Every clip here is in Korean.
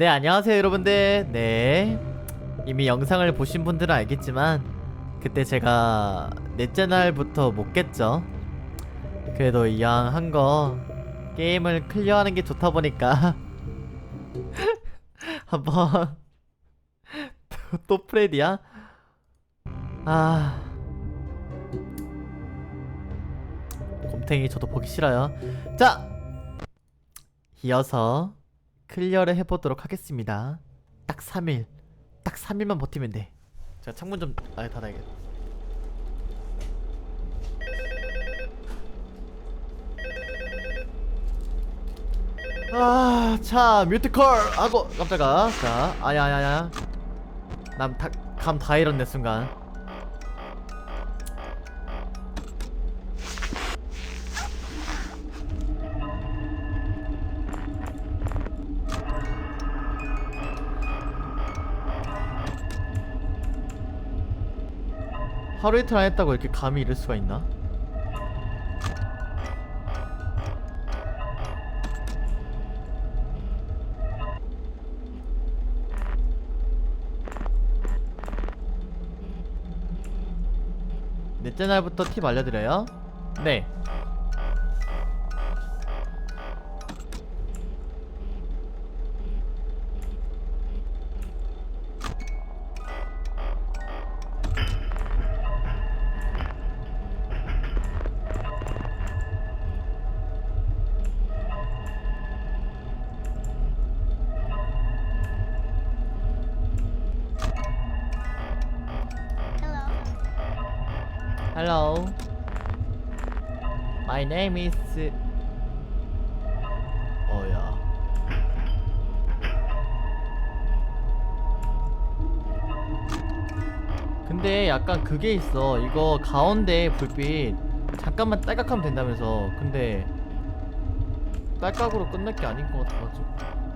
네 안녕하세요 여러분들. 네. 이미 영상을 보신 분들은 알겠지만 그때 제가 넷째 날부터 못 깼죠. 그래도 이왕 한 거 게임을 클리어하는 게 좋다 보니까 한번 또, 또 프레디야? 아. 곰탱이 저도 보기 싫어요. 자 이어서 클리어를 해보도록 하겠습니다. 딱 3일. 딱 3일만 버티면 돼. 제가 창문 좀 아예 닫아야겠다. 아, 자, 뮤트컬 하고 깜짝아. 자, 아야, 아야, 아야. 남감다 잃었네 순간. 하루 이틀 안 했다고 이렇게 감이 잃을 수가 있나? 넷째 날부터 팁 알려드려요? 네. Name is. 어야. 근데 약간 그게 있어. 이거 가운데 불빛 잠깐만 딸깍하면 된다면서. 근데 딸깍으로 끝날 게 아닌 것 같아가지고.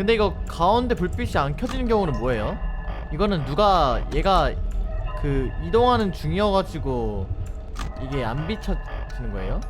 근데 이거 가운데 불빛이 안 켜지는 경우는 뭐예요? 이거는 누가 얘가 그 이동하는 중이어가지고 이게 안 비춰지는 거예요?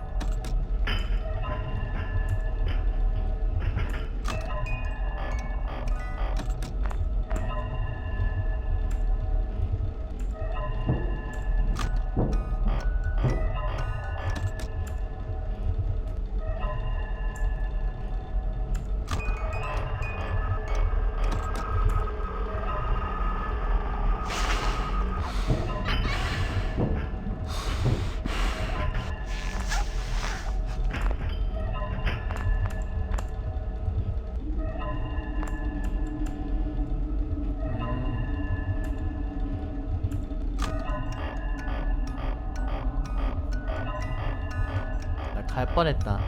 갈 뻔했다.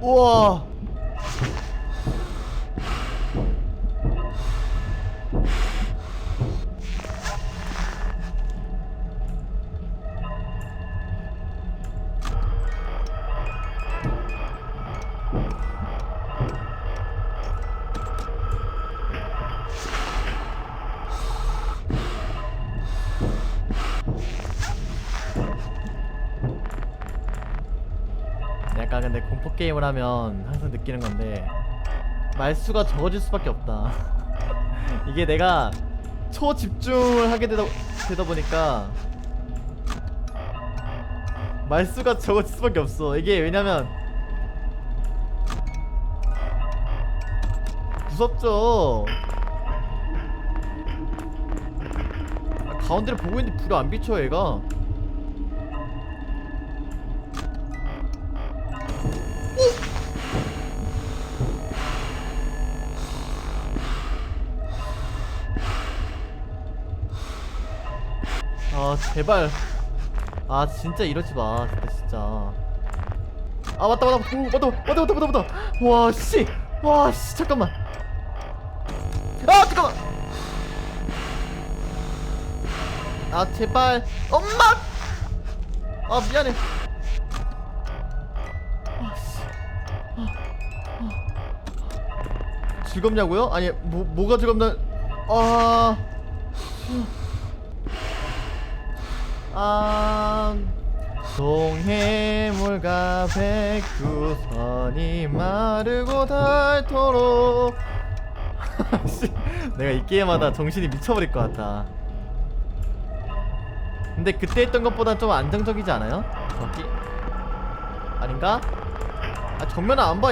우와. 게임을 하면 항상 느끼는 건데 말수가 적어질 수밖에 없다. 이게 내가 초집중을 하게 되다, 되다 보니까 말수가 적어질 수밖에 없어. 이게 왜냐면 무섭죠. 아, 가운데를 보고 있는데 불이 안 비쳐 얘가. 아 제발. 아 진짜 이러지 마. 진짜 진짜. 아 맞다 맞다 오, 맞다 맞다 맞다 맞다 맞다. 와씨. 와씨 잠깐만. 아 잠깐만. 아 제발. 엄마! 아 미안해. 아씨 즐겁냐고요? 아니 뭐 뭐가 즐겁나? 아 아, 동해물과 백두선이 마르고 닳도록 씨, 내가 이 게임하다 정신이 미쳐버릴 것 같다 근데 그때 했던 것보다 좀 안정적이지 않아요? 저기 아닌가? 아 정면을 안 봐.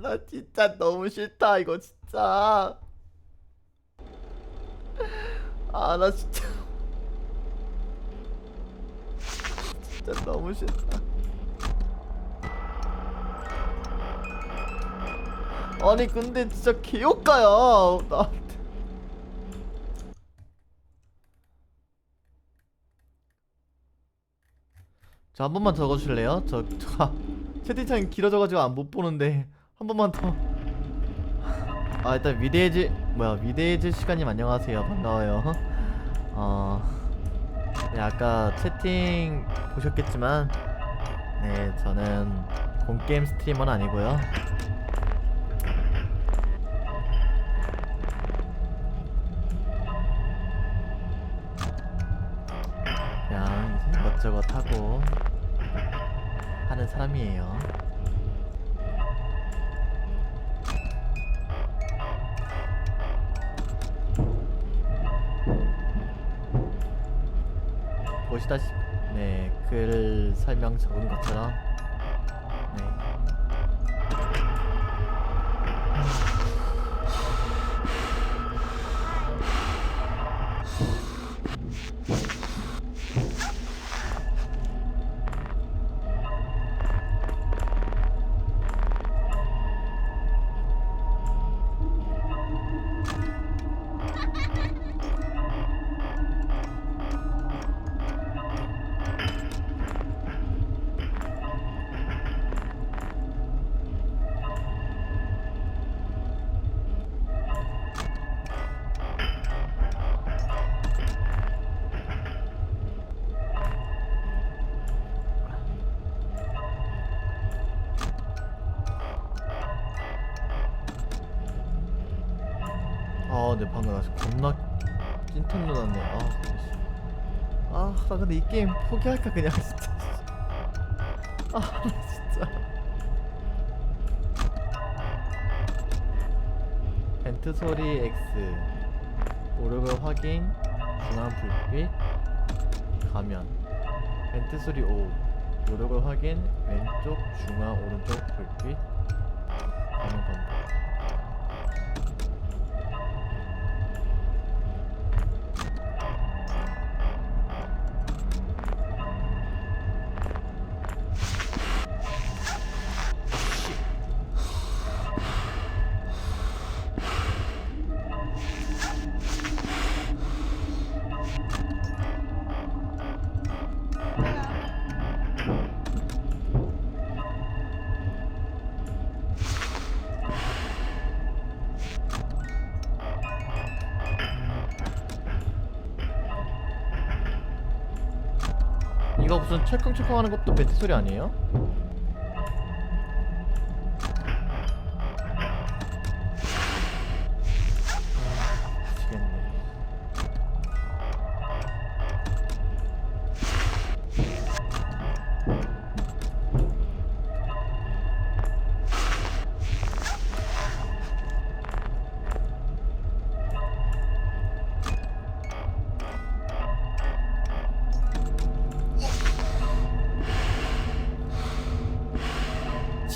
나 진짜 너무 싫다 이거 진짜. 아 나 진짜 진짜 너무 싫다. 아니 근데 진짜 개욕가야 나 한테. 저한 번만 적어 주실래요? 저, 저 채팅창이 길어져 가지고 안 못 보는데 한 번만 더. 아 일단 위대해질 뭐야 위대해질 시간님 안녕하세요 반가워요. 어, 네 아까 채팅 보셨겠지만 네 저는 곰게임 스트리머는 아니고요. 이것저것 하고 하는 사람이에요. 보시다시피 네 글 설명 적은 것처럼 아, 네 방금 나 진짜 겁나 찐텐 놀랐네. 아, 근데 씨. 아, 나 근데 이 게임 포기할까 그냥 진짜. 아, 나 진짜. 벤트 소리 X 오르골 확인 중앙 불빛 가면 벤트 소리 O 오르골 확인 왼쪽 중앙 오른쪽 불빛 무슨 철컹철컹 하는 것도 벤트 소리 아니에요?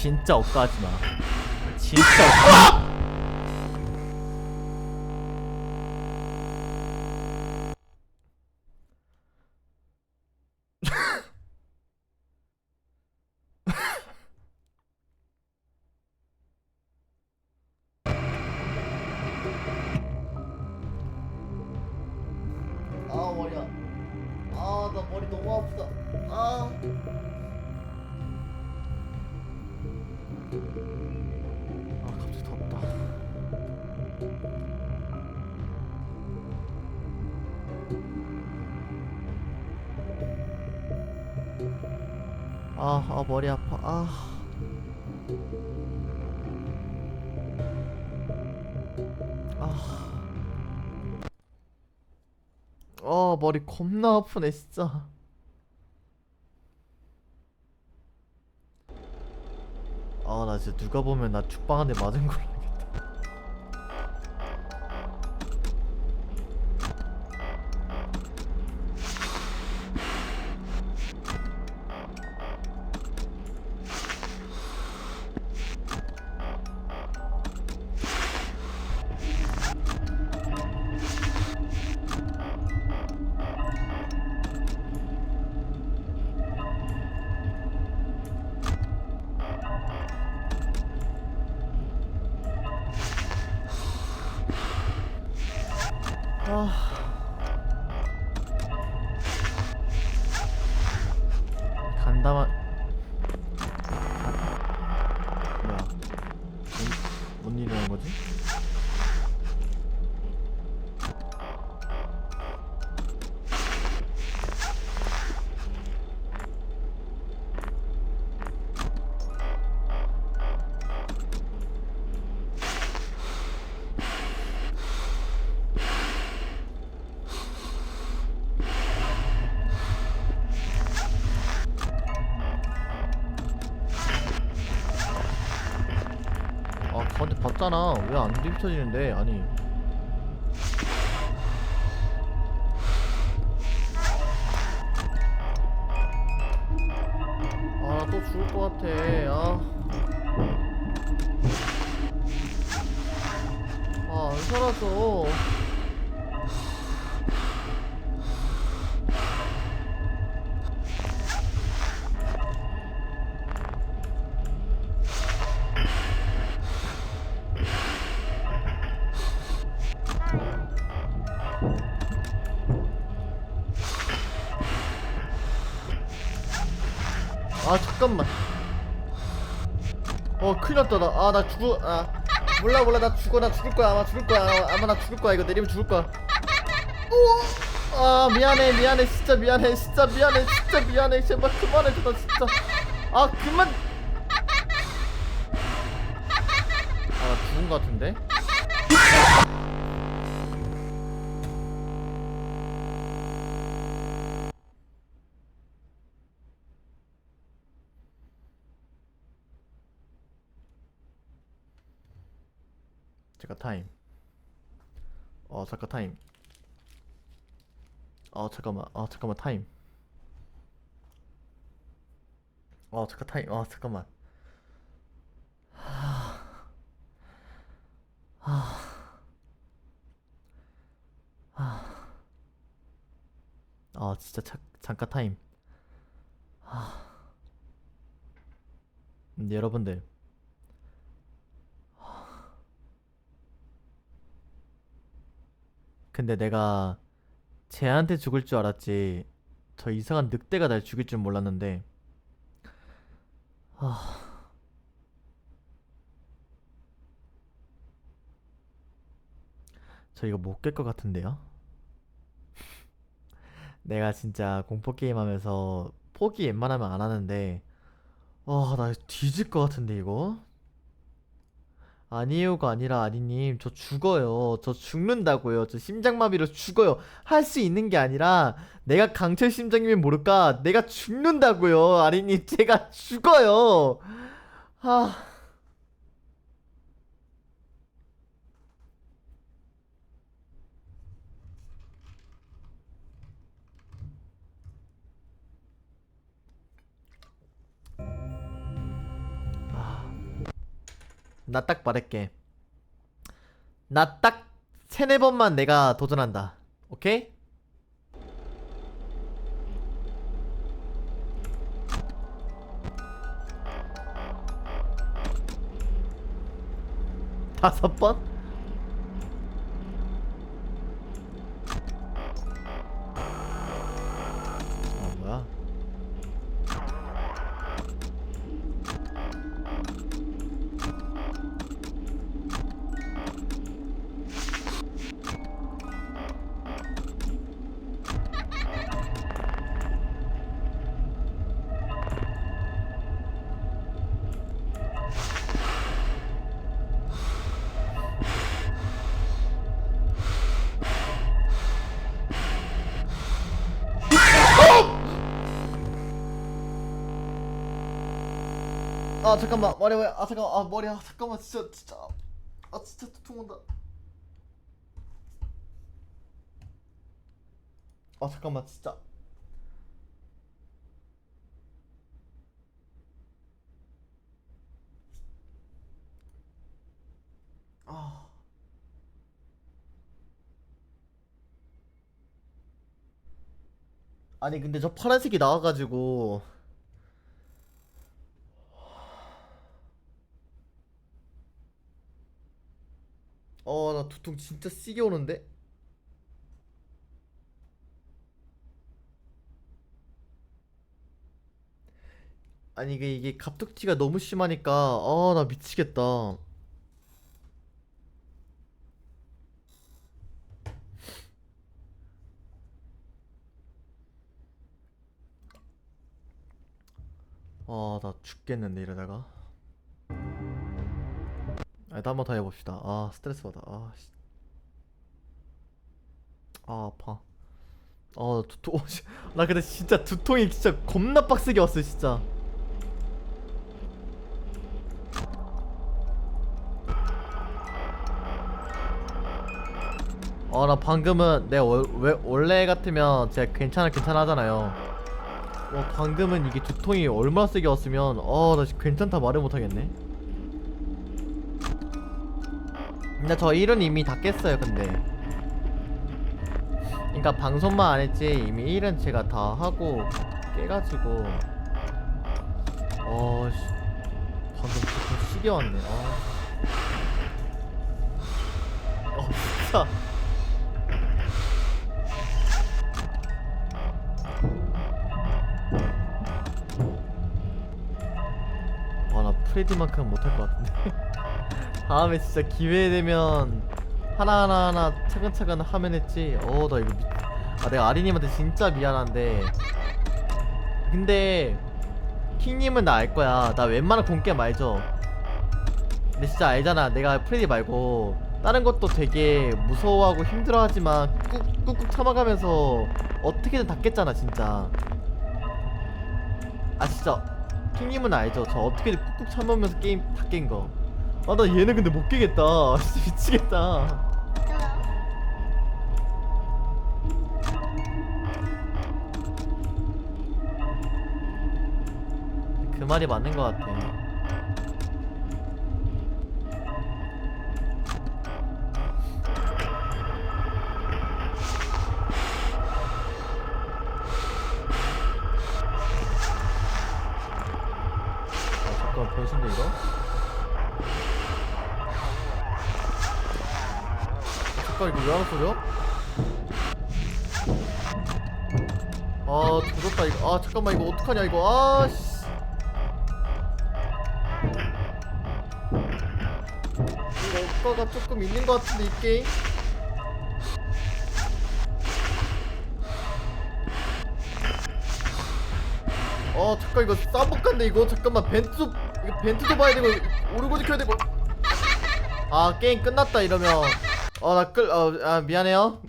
진짜 억까하지 마. 진짜 억까. 아 머리야. 아나 머리 너무 아프다. 아. 아 갑자기 덥다. 아, 아 머리 아파. 아. 아. 어 머리 겁나 아프네 진짜. 아 나 진짜 누가 보면 나 죽방 한대 맞은 걸로 일이라는 거지? 봤잖아 왜 안 뒤집혀지는데? 아니. 아나또 죽을 것 같아. 아. 아 안 살아서 잠깐만. 어 큰일 났다. 나 아 나 죽어 아. 몰라 몰라. 나 죽어. 나 죽을 거야. 아마 죽을 거야. 아마, 나 죽을 거야. 이거 내리면 죽을 거야. 아 미안해. 미안해. 진짜 미안해. 진짜 미안해. 진짜 미안해. 제발 그만해줘 나 진짜. 아 그만. 아나 죽은 거 같은데 잠깐 타임. 어 잠깐 타임. 어 잠깐만. 어 잠깐만 타임. 어 잠깐 타임. 어 잠깐만. 아 진짜 자, 잠깐 타임. 아. 근데 여러분들 근데 내가 쟤한테 죽을 줄 알았지 저 이상한 늑대가 날 죽일 줄 몰랐는데 아... 저 이거 못 깰 것 같은데요? 내가 진짜 공포 게임 하면서 포기 웬만하면 안 하는데 아, 나 뒤질 것 같은데 이거? 아니에요가 아니라 아니님 저 죽어요. 저 죽는다고요. 저 심장마비로 죽어요. 할 수 있는 게 아니라 내가 강철 심장이면 모를까 내가 죽는다고요. 아니님 제가 죽어요. 아 아, 나 딱 말할게 나 딱 세네 번만 내가 도전한다 오케이? 다섯 번? 아 잠깐만. 머리 왜 아 잠깐 아 머리. 아 잠깐만. 진짜 진짜. 아 진짜 두통 온다. 아 잠깐만. 진짜. 아. 아니 근데 저 파란색이 나와가지고 어, 나 두통 진짜 시게 오는데? 아니, 이게, 이게 갑툭튀가 너무 심하니까, 아, 나 미치겠다. 아, 나 죽겠는데, 이러다가. 아, 일단 한번 더 해봅시다. 아, 스트레스 받아. 아, 씨. 아, 아파. 아, 두통. 나 근데 진짜 두통이 진짜 겁나 빡세게 왔어, 진짜. 어, 나 방금은 내 월, 왜, 원래 같으면 제가 괜찮아 괜찮아 하잖아요. 어, 방금은 이게 두통이 얼마나 세게 왔으면 어, 나 진짜 괜찮다 말을 못 하겠네. 근데 저 일은 이미 다 깼어요 근데. 그러니까 방송만 안 했지 이미 일은 제가 다 하고 깨가지고. 어씨. 방금 조금 시계 왔네. 아. 어 진짜. 와나 프레디만큼 못할 것 같은데 다음에 진짜 기회 되면 하나하나 하나 차근차근 하면 했지. 어 나 이거 미... 아 내가 아리님한테 진짜 미안한데. 근데 킹님은 나 알 거야. 나 웬만한 공게임 알죠? 근데 진짜 알잖아. 내가 프레디 말고. 다른 것도 되게 무서워하고 힘들어하지만 꾹, 꾹꾹 참아가면서 어떻게든 닦겠잖아 진짜. 아 진짜 킹님은 알죠? 저 어떻게든 꾹꾹 참으면서 게임 다 깬 거 아 나 얘는 근데 못 깨겠다. 진짜 미치겠다. 그 말이 맞는 것 같아. 아 잠깐 변신데 이거? 아, 잠깐 이거 왜안 소려? 아 조졌다 이거. 아 잠깐만 이거 어떡하냐 이거. 아씨. 이거 효과가 조금 있는 것 같은데 이 게임? 어 잠깐 이거 싸먹간데 이거. 잠깐만 벤트도 이거 벤트도 봐야 되고 오르고 지 켜야 되고. 아 게임 끝났다 이러면 어 나 끌 어 아 미안해요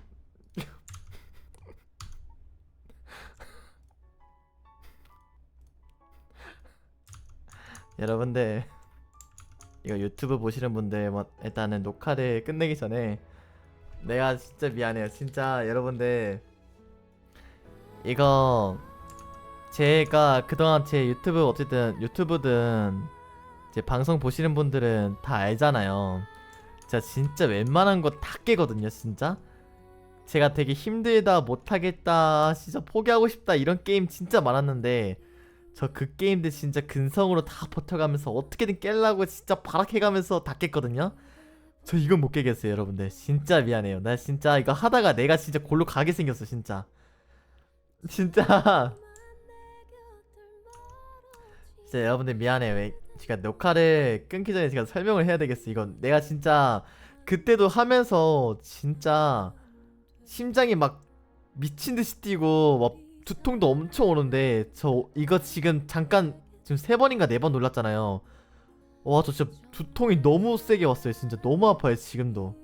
여러분들 이거 유튜브 보시는 분들 뭐 일단은 녹화를 끝내기 전에 내가 진짜 미안해요 진짜 여러분들 이거 제가 그동안 제 유튜브 어쨌든 유튜브든 제 방송 보시는 분들은 다 알잖아요. 제가 진짜 웬만한 거 다 깨거든요, 진짜. 제가 되게 힘들다, 못하겠다, 진짜 포기하고 싶다 이런 게임 진짜 많았는데 저 그 게임들 진짜 근성으로 다 버텨가면서 어떻게든 깨려고 진짜 발악해가면서 다 깼거든요. 저 이건 못 깨겠어요, 여러분들. 진짜 미안해요. 나 진짜 이거 하다가 내가 진짜 골로 가게 생겼어, 진짜. 진짜. 진짜 여러분들 미안해요. 왜 제가 녹화를 끊기 전에 제가 설명을 해야 되겠어. 이건 내가 진짜 그때도 하면서 진짜 심장이 막 미친 듯이 뛰고 막 두통도 엄청 오는데 저 이거 지금 잠깐 지금 세 번인가 네 번 놀랐잖아요. 와 저 진짜 두통이 너무 세게 왔어요. 진짜 너무 아파요 지금도.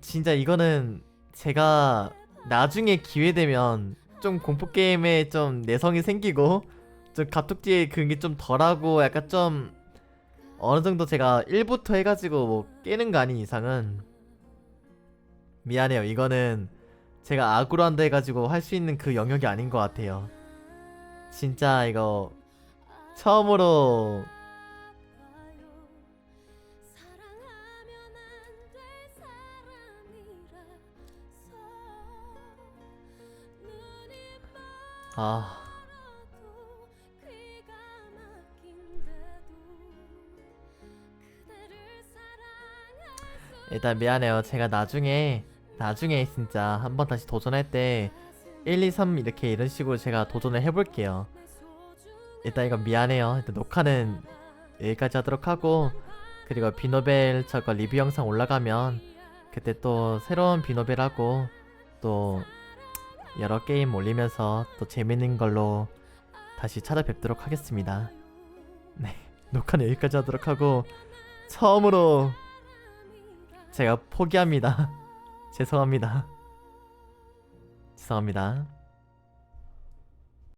진짜 이거는 제가 나중에 기회 되면 좀 공포 게임에 좀 내성이 생기고 좀 갑툭튀에 그게 좀 덜하고 약간 좀 어느 정도 제가 1부터 해가지고 뭐 깨는 거 아닌 이상은 미안해요. 이거는 제가 악으로 한다 해가지고 할 수 있는 그 영역이 아닌 것 같아요. 진짜 이거 처음으로 아 일단 미안해요. 제가 나중에 나중에 진짜 한번 다시 도전할 때 1, 2, 3 이렇게 이런 식으로 제가 도전을 해볼게요. 일단 이건 미안해요. 일단 녹화는 여기까지 하도록 하고 그리고 비노벨 저거 리뷰 영상 올라가면 그때 또 새로운 비노벨 하고 또 여러 게임 올리면서 또 재밌는 걸로 다시 찾아뵙도록 하겠습니다. 네, 녹화는 여기까지 하도록 하고 처음으로 제가 포기합니다. 죄송합니다. 죄송합니다.